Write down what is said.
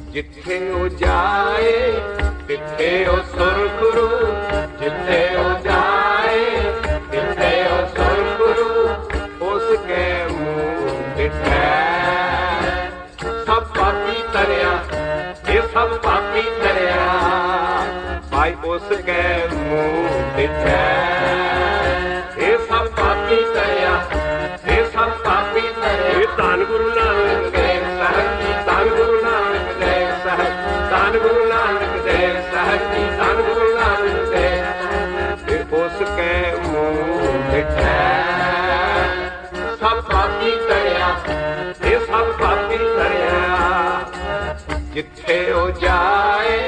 ਜਿੱਥੇ ਉਹ ਜਾਏ, ਤਿੱਥੇ ਉਹ ਸੁਰਗੁਰੂ ਜਿੱਥੇ ਉਹ ਜਾਏ, ਤਿੱਥੇ ਉਹ ਸੁਰਗੁਰੂ ਉਸ ਕੇ ਮੂੰਹ ਦਿਖੈ। ਸਭ ਪਾਪੀ ਤਰਿਆ, ਇਹ ਸਭ ਪਾਪੀ ਤਰਿਆ, ਭਾਈ ਉਸ ਕੇ ਮੂੰਹ ਦਿਖੈ। ਇਹ ਸਭ ਪਾਪੀ ਤਰਿਆ, ਇਹ ਸਭ ਪਾਪੀ ਤਰਿਆ। ਇਹ ਧੰਨ ਗੁਰੂ ਨਾਨਕ ਸਾਹਿਬ ਧੰਨ ਗੁਰੂ ਨਾਨਕ ਦੇਵ ਸਾਹਿਬ ਜੀ ਧੰਨ ਗੁਰੂ ਨਾਨਕ ਦੇਵ ਫਿਰ ਉਸ ਕੇ ਮੂੰਹ ਮਿਠੈ। ਸਭ ਪਾਪੀ ਤਰਿਆ ਇਹ ਸਭ ਪਾਪੀ ਤਰਿਆ ਜਿੱਥੇ ਉਹ ਜਾਏ?